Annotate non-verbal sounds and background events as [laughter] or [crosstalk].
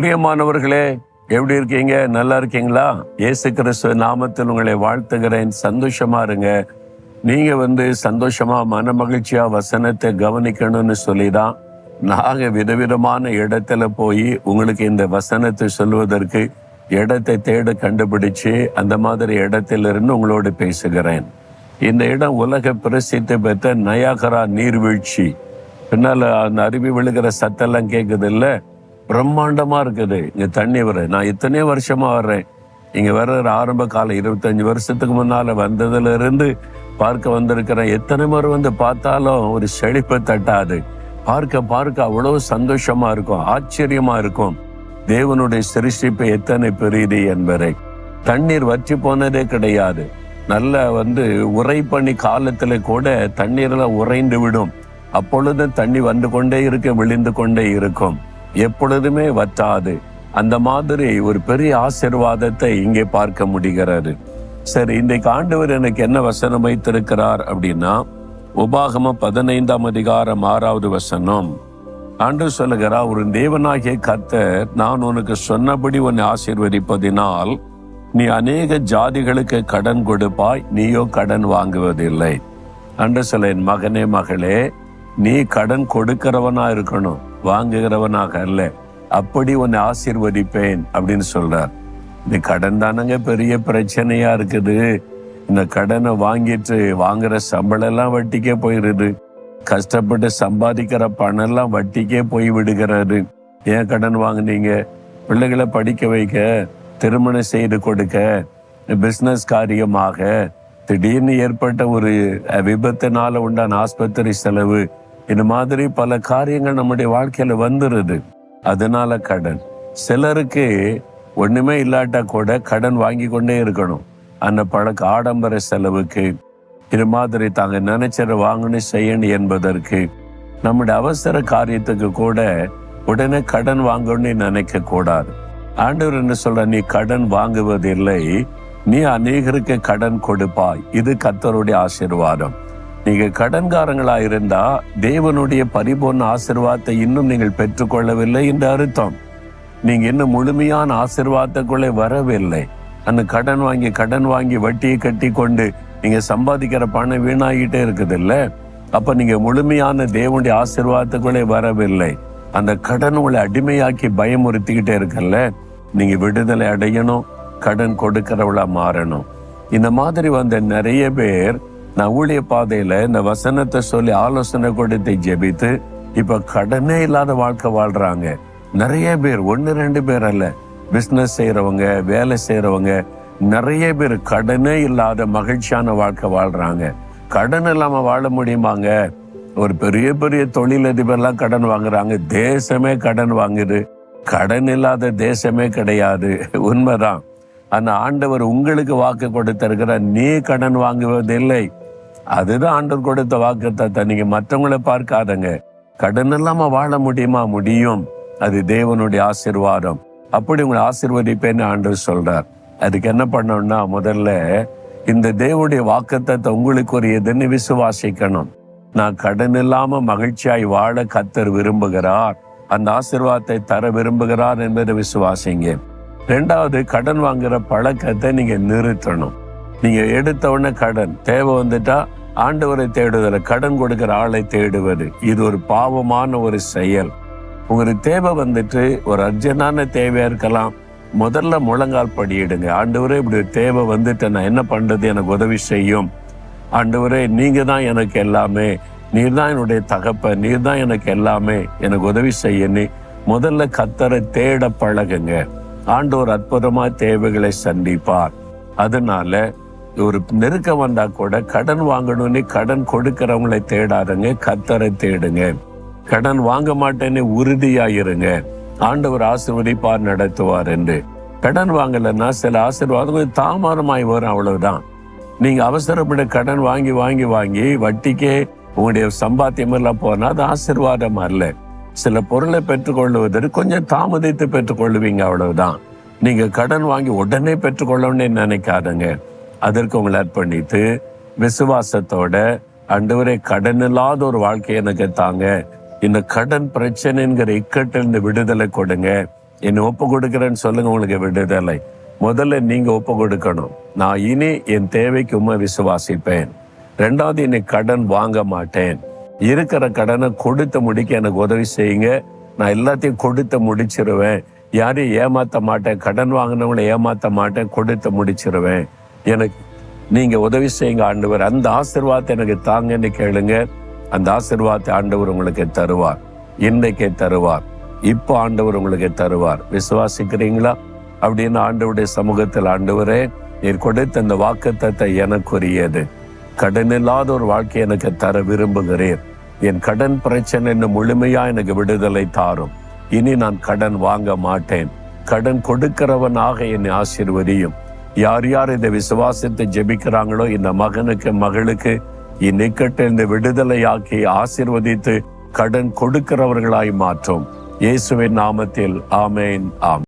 பிரியமானவர்களே எப்படி இருக்கீங்க? நல்லா இருக்கீங்களா? இயேசு கிறிஸ்துவ நாமத்தில் உங்களை வாழ்த்துகிறேன். சந்தோஷமா இருங்க. நீங்க வந்து சந்தோஷமா மன மகிழ்ச்சியா வசனத்தை கவனிக்கணும்னு சொல்லிதான் நாங்க விதவிதமான இடத்துல போய் உங்களுக்கு இந்த வசனத்தை சொல்வதற்கு இடத்தை தேட கண்டுபிடிச்சு அந்த மாதிரி இடத்திலிருந்து உங்களோடு பேசுகிறேன். இந்த இடம் உலக பிரசித்தி பெற்ற நயாகரா நீர்வீழ்ச்சி. பின்னால் அந்த அருவி விழுகிற சத்தெல்லாம் கேட்குது இல்லை? பிரம்மாண்டமா இருக்குது. இங்க தண்ணி வர. நான் இத்தனை வருஷமா வர்றேன். இங்க வர்ற ஆரம்ப காலம் இருபத்தஞ்சு வருஷத்துக்கு முன்னால வந்ததுல இருந்து பார்க்க வந்திருக்கிறேன் எத்தனை முறை வந்து பார்த்தாலும் ஒரு செழிப்பை தட்டாது. பார்க்க பார்க்க அவ்வளவு சந்தோஷமா இருக்கும். ஆச்சரியமா இருக்கும். தேவனுடைய சிருஷ்டிப்பு எத்தனை பெரியது என்பதை. தண்ணீர் வற்றி போனதே கிடையாது. நல்ல வந்து உரை பண்ணி காலத்துல கூட தண்ணீர்லாம் உறைந்து விடும். அப்பொழுது தண்ணி வந்து கொண்டே இருக்க விழிந்து கொண்டே இருக்கும். எப்பொழுதுமே வற்றாது. அந்த மாதிரி ஒரு பெரிய ஆசிர்வாதத்தை இங்கே பார்க்க முடிகிறது. சரி இன்றைக்கு ஆண்டவர் எனக்கு என்ன வசனம் வைத்திருக்கிறார் அப்படின்னா உபாகம பதினைந்தாம் அதிகாரம் ஆறாவது வசனம். ஆண்டு சொல்லுகிறா ஒரு தேவனாகிய கத்தர் நான் உனக்கு சொன்னபடி உன்னை ஆசீர்வதிப்பதினால் நீ அநேக ஜாதிகளுக்கு கடன் கொடுப்பாய் நீயோ கடன் வாங்குவதில்லை. அன்று சொல்ல என் மகனே மகளே நீ கடன் கொடுக்கிறவனா இருக்கணும். வாங்குகிறவனாக அல்ல. அப்படி உன்னை ஆசீர்வதிப்பேன் அப்படின்னு சொல்றார். இந்த கடன் தானங்க பெரிய பிரச்சனையா இருக்குது. இந்த கடனை வாங்கிட்டு வாங்குற சம்பளம் எல்லாம் வட்டிக்கே போயிருது. கஷ்டப்பட்டு சம்பாதிக்கிற பணம் எல்லாம் வட்டிக்கே போய் விடுகிறாரு. ஏன் கடன் வாங்குனீங்க? பிள்ளைகளை படிக்க வைக்க திருமணம் செய்து கொடுக்க பிஸ்னஸ் காரியமாக திடீர்னு ஏற்பட்ட ஒரு விபத்தினால உண்டான ஆஸ்பத்திரி செலவு இந்த மாதிரி பல காரியங்கள் நம்முடைய வாழ்க்கையில வந்துருது. அதனால கடன். சிலருக்கு ஒண்ணுமே இல்லாட்டா கூட கடன் வாங்கி கொண்டே இருக்கணும். அந்த பழக்க ஆடம்பர செலவுக்கு இது மாதிரி தாங்க நினைச்சத வாங்கணும் செய்யணும் என்பதற்கு நம்முடைய அவசர காரியத்துக்கு கூட உடனே கடன் வாங்கணும்னு நினைக்க கூடாது. ஆண்டவர் என்ன சொல்ற நீ கடன் வாங்குவதில்லை நீ அநேகருக்கு கடன் கொடுப்பாய். இது கர்த்தருடைய ஆசீர்வாதம். நீங்க கடன்காரங்களா இருந்தா தேவனுடைய பரிபூர்ண ஆசிர்வாதத்தை இன்னும் நீங்கள் பெற்றுக்கொள்ளவில்லை என்று அர்த்தம். நீங்க இன்னும் முழுமையான ஆசிர்வாதத்துக்குள்ளே வரவில்லை. அந்த கடன் வாங்கி கடன் வாங்கி வட்டியை கட்டி கொண்டு நீங்க சம்பாதிக்கிற பணம் வீணாகிட்டே இருக்குது இல்ல அப்ப நீங்க முழுமையான தேவனுடைய ஆசிர்வாதத்துக்குள்ளே வரவில்லை. அந்த கடன் உங்களை அடிமையாக்கி பயமுறுத்திக்கிட்டே இருக்கல்ல? நீங்க விடுதலை அடையணும் கடன் கொடுக்கிறவளா மாறணும். இந்த மாதிரி வந்த நிறைய பேர் நான் ஊழிய பாதையில இந்த வசனத்தை சொல்லி ஆலோசனை கொடுத்து ஜெபித்து இப்ப கடனே இல்லாத வாழ்க்கை வாழ்றாங்க. நிறைய பேர் ஒன்னு ரெண்டு பேர் அல்ல. பிசினஸ் செய்யறவங்க வேலை செய்யறவங்க நிறைய பேர் கடனே இல்லாத மகிழ்ச்சியான வாழ்க்கை வாழ்றாங்க. கடன் இல்லாம வாழ முடியுமாங்க? ஒரு பெரிய பெரிய தொழிலதிபர்லாம் கடன் வாங்குறாங்க. தேசமே கடன் வாங்குது. கடன் இல்லாத தேசமே கிடையாது. [laughs] உண்மைதான். அந்த ஆண்டவர் உங்களுக்கு வாக்கு கொடுத்திருக்கிற நீ கடன் வாங்குவதில்லை. அதுதான் ஆண்டவர் கொடுத்த வாக்கு நீங்க மற்றவங்களை பார்க்காதங்க. கடன் இல்லாம வாழ முடியுமா? முடியும். அது தேவனுடைய ஆசீர்வாதம். அப்படி உங்களை ஆசீர்வதிப்பேன்னு ஆண்டவர் சொல்றார். அதுக்கு என்ன பண்ணணும்னா முதல்ல இந்த தேவனுடைய வாக்குத்தத்தை உங்களுக்கு ஒரு எதுன்னு விசுவாசிக்கணும். நான் கடன் இல்லாம மகிழ்ச்சியாய் வாழ கத்தர் விரும்புகிறார். அந்த ஆசிர்வாதத்தை தர விரும்புகிறார் என்பதை விசுவாசிங்க. ரெண்டாவது கடன் வாங்குற பழக்கத்தை நீங்க நிறுத்தணும். நீங்க எடுத்த உடனே கடன் தேவை வந்துட்டா ஆண்டவரை தேடுதல கடன் கொடுக்கிற ஆளை தேடுவது இது ஒரு பாவமான ஒரு செயல். உங்களுக்கு தேவை வந்துட்டு ஒரு அர்ஜென்டான தேவையா இருக்கலாம். முதல்ல முழங்கால் படியிடுங்க. ஆண்டவரே இப்படி ஒரு தேவை வந்துட்டு நான் என்ன பண்றது? எனக்கு உதவி செய்யும். ஆண்டவரே நீங்க தான் எனக்கு எல்லாமே. நீர் தான் என்னுடைய தகப்ப நீர் தான் எனக்கு எல்லாமே. எனக்கு உதவி செய்யன்னு முதல்ல கத்தரை தேட பழகுங்க. ஆண்டவர் அற்புதமா தேவைகளை சந்திப்பார். அதனால ஒரு நெருக்கம் வந்தா கூட கடன் வாங்கணும்னு கடன் கொடுக்கிறவங்களை தேடாருங்க கத்தரை தேடுங்க. கடன் வாங்க மாட்டேன்னு உறுதியாயிருங்க. ஆண்டவர் ஆசிர்வதிப்பார் நடத்துவார் என்று. கடன் வாங்கலைன்னா சில ஆசீர்வாதம் கொஞ்சம் தாமதமாய் வரும் அவ்வளவுதான். நீங்க அவசரப்பட கடன் வாங்கி வாங்கி வாங்கி வட்டிக்கே உங்களுடைய சம்பாத்தியம் எல்லாம் போனா அது ஆசீர்வாதம் அல்ல. சில பொருளை பெற்றுக்கொள்வதற்கு கொஞ்சம் தாமதித்து பெற்றுக்கொள்வீங்க அவ்வளவுதான். நீங்க கடன் வாங்கி உடனே பெற்றுக்கொள்ளணும்னு நினைக்காதுங்க. அதற்கு உங்களை அர்ப்பணித்து விசுவாசத்தோட அண்டவரே கடன் இல்லாத ஒரு வாழ்க்கை எனக்கு தாங்க. இந்த கடன் பிரச்சனைங்கிற இக்கட்டிலிருந்து விடுதலை கொடுங்க. என்னை ஒப்பு கொடுக்குறேன்னு சொல்லுங்க உங்களுக்கு விடுதலை. முதல்ல நீங்க ஒப்பு கொடுக்கணும். நான் இனி என் தேவைக்கு உண்மை விசுவாசிப்பேன். ரெண்டாவது இனி கடன் வாங்க மாட்டேன். இருக்கிற கடனை கொடுத்து முடிக்க எனக்கு உதவி செய்யுங்க. நான் எல்லாத்தையும் கொடுத்து முடிச்சிருவேன். யாரையும் ஏமாத்த மாட்டேன். கடன் வாங்கினவங்களை ஏமாத்த மாட்டேன். கொடுத்து முடிச்சிருவேன். எனக்கு நீங்க உதவி செய்யுங்க ஆண்டவர். அந்த ஆசிர்வாதத்தை எனக்கு தாங்கன்னு கேளுங்க. அந்த ஆசிர்வாதத்தை ஆண்டவர் உங்களுக்கு தருவார். இன்றைக்கே தருவார். இப்போ ஆண்டவர் உங்களுக்கு தருவார். விசுவாசிக்கிறீங்களா? அப்படின்னு ஆண்டவருடைய சமூகத்தில் ஆண்டவரே நீர் கொடுத்த அந்த வாக்குத்தத்தை எனக்குரியது. கடன் இல்லாத ஒரு வாழ்க்கை எனக்கு தர விரும்புகிறேன் என் கடன் பிரச்சனை முழுமையா எனக்கு விடுதலை தாரும். இனி நான் கடன் வாங்க மாட்டேன். கடன் கொடுக்கிறவனாக என்னை ஆசிர்வதியும். யார் யார் இந்த விசுவாசத்தை ஜெபிக்கிறாங்களோ இந்த மகனுக்கு மகளுக்கு இந்நிக்கட்டை இந்த விடுதலையாக்கி ஆசிர்வதித்து கடன் கொடுக்கிறவர்களாய் மாற்றும். இயேசுவின் நாமத்தில் ஆமேன் ஆம்